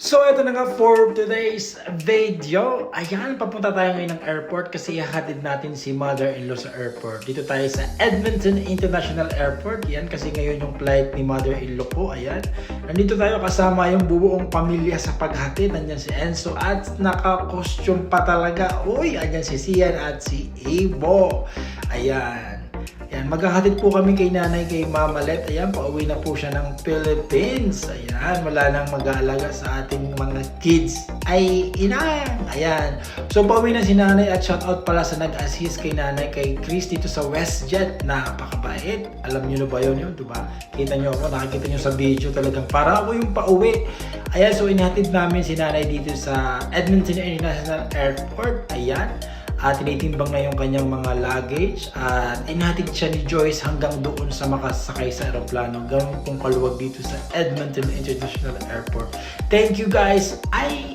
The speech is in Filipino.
So, ito na nga for today's video. Ayan, papunta tayo ngayon ng airport kasi ihahatid natin si mother-in-law sa airport. Dito tayo sa Edmonton International Airport. Yan, kasi ngayon yung flight ni mother-in-law ko. Ayan. Nandito tayo kasama yung bubuong pamilya sa paghatid. Nandyan si Enzo at naka-costume pa talaga. Uy, andyan si Sian at si Ibo. Ayan. Maghahatid po kami kay nanay kay Mama Let. Ayan, pauwi na po siya ng Philippines. Ayan, wala nang mag-aalaga sa ating mga kids. Ay, inang! Ayan. So, pauwi na si nanay at shoutout pala sa nag-assist kay nanay kay Chris dito sa WestJet. Napakabait. Alam niyo na ba yun yun, diba? Kita niyo ako, nakikita niyo sa video talagang para ako yung pauwi. Ayan, so inhatid namin si nanay dito sa Edmonton International Airport. Ayan at tinitimbang na yung kanyang mga luggage at inhatid siya ni Joyce hanggang doon sa makasakay sa aeroplano ganun kung kaluwag dito sa Edmonton International Airport. Thank you guys! Ina!